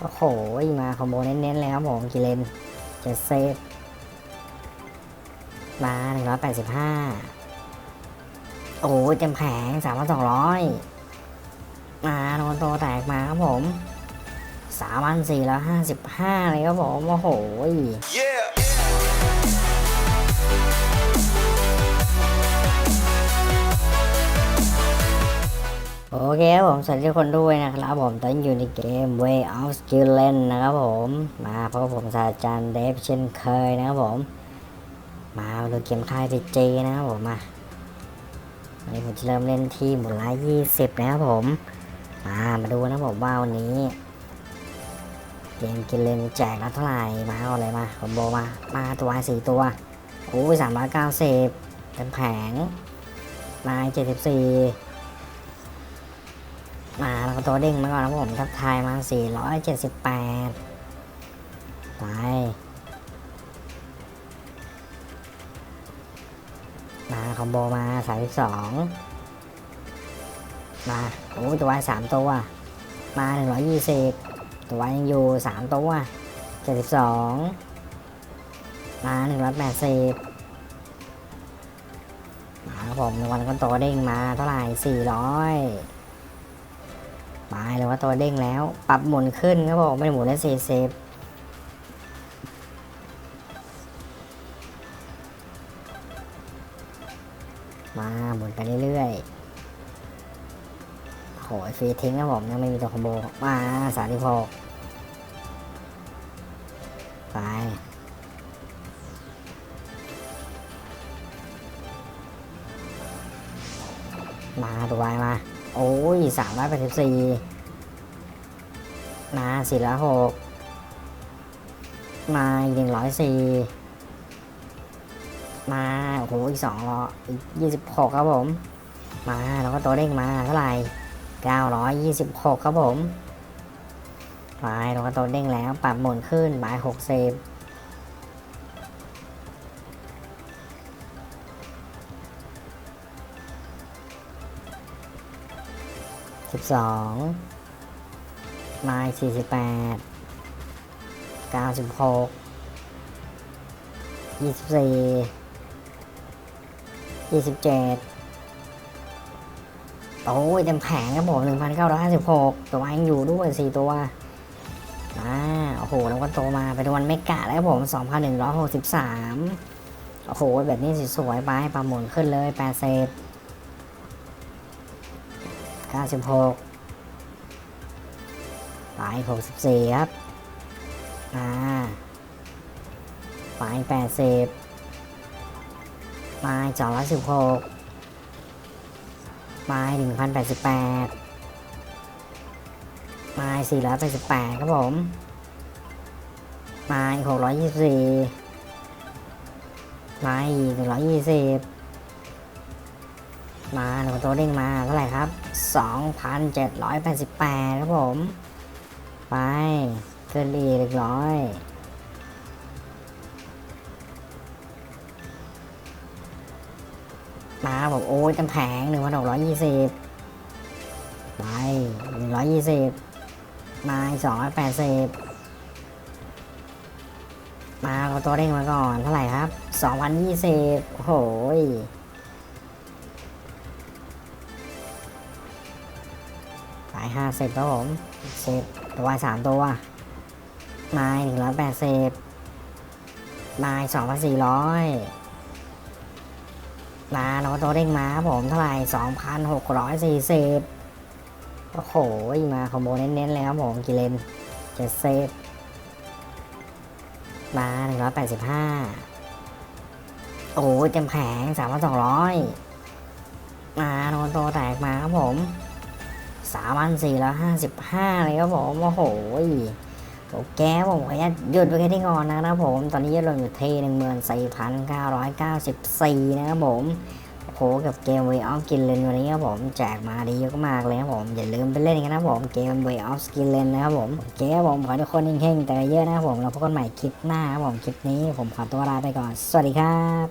โอ้โห มาคอมโบเน้นๆเลยครับผมกิเลนเจ็ดเซฟมาหนึ่งร้อยแปดสิบห้าโอ้โหเต็มแผงสามพันสองร้อยมาโดนโตแตกมาครับผมสามพันสี่ร้อยห้าสิบห้าเลยครับผม โอ้โห Yeah. โอเคครับผมสวัสดีทุกคนด้วยนะครับผมตอนอยู่ในเกม Way of Skill l e n นะครับผม มาเพราะผมศาสตราจารย์เดฟเช่นเคยนะครับผม มาดูเกมค่ายจีจีนะครับผมมาวันนี้ผมจะเริ่มเล่นที่หมุนละยี่สิบนะครับผม มามาดูนะครับผมว่าวันนี้ เกมกินเลนแจกแล้วเท่าไหร่มาเอาอะไรมาคอมโบมามาตัวสี่ตัวโอ้ยสามร้อยเก้าสิบเป็นแผงมายเจ็ดสิบสี่ มาแล้วก็ตัวเด้งมาก่อนนะผมทักทายมา 478 ไป มาคอมโบมา 32 มาโอ้ตัวสามตัว มา 120 ตัวยังอยู่ 3 ตัว 72 มา 180มาครับผมในวันก็ตัวเด้งมาเท่าไหร่400 ไปเลยว่าตัวเด้งแล้ว ปรับหมุนขึ้นครับผมไม่ได้หมุนได้สี่สิบมาหมุนไปเรื่อยๆโหยฟรีทิ้งครับผมยังไม่มีตัวคอมโบมาสามสิบหกไปมาตัววายมา โอ้ยสามร้อยแปดสิบสี่มาสี่ร้อยหกมาอีกหนึ่งร้อยสี่มาโอ้โหอีกสองร้อยอีกยี่สิบหกครับผม มาแล้วก็ตัวเด้งมาเท่าไหร่เก้าร้อยยี่สิบหกครับผมไปแล้วก็ตัวเด้งแล้วปรับหมุนขึ้นบายหกเซ สิบสองไม้สี่สิบแปดเก้าสิบหกยี่สิบสี่ยี่สิบเจ็ดโอ้ยเต็มแผงครับผมหนึ่งพันเก้าร้อยห้าสิบหกตัวเองอยู่ด้วยสี่ตัวอ่าโอ้โหแล้วก็โตมาไปดูวันเมกะแล้วครับผมสองพันหนึ่งร้อยหกสิบสามโอ้โหแบบนี้สวยๆไปประมูลขึ้นเลยแปเซต 96ปลาย64 ครับ อ่าปลาย80ปลาย216ปลาย1088ปลาย488 ครับผมปลาย624ปลาย120 มาหนึ่งตัวเด้งมาเท่าไหร่ครับสองพันเจ็ดร้อยแปดสิบแปดครับผม ไปเกินอีกเรียบร้อย มาบอกโอ้ยเต็มแผงหนึ่งพันหกร้อยยี่สิบไปหนึ่งร้อยยี่สิบมาสองร้อยแปดสิบมาเอาตัวเด้งมาก่อน เท่าไหร่ครับสองพันยี่สิบโอ้โห ยไปห้าสิบครับผมสิบตัวสามตัวมาหนึ่งร้อยแปดสิบมาสองพันสี่ร้อยมาแล้วก็ตัวเด้งมาครับผมเท่าไหร่2,640โอ้โหมาคอมโบเน้นๆเลยครับผมกิเลนเจ็ดเซฟมา185โอ้ยเต็มแผง3,200มาโดนโตแตกมาครับผม 3,455เลยครับผมโอ้โหโอเคผมขออนุญาตหยุดไปแค่ที่ก่อนนะครับผม ตอนนี้ยอดลงอยู่ที่หนึ่งหมื่นสี่พันเก้าร้อยเก้าสิบสี่นะครับผมโอ้โหกับเกม Way of Skin l e n วันนี้ครับผมแจกมาดีเยอะมากเลยครับผมอย่าลืมไปเล่นกันนะครับผมเกม Way of Skin l e n นะครับผมโอเคครับผมขอทุกคนเฮงๆแต่เยอะนะครับผมเราพบกันใหม่คลิปหน้าครับผมคลิปนี้ผมขอตัวลาไปก่อน สวัสดีครับ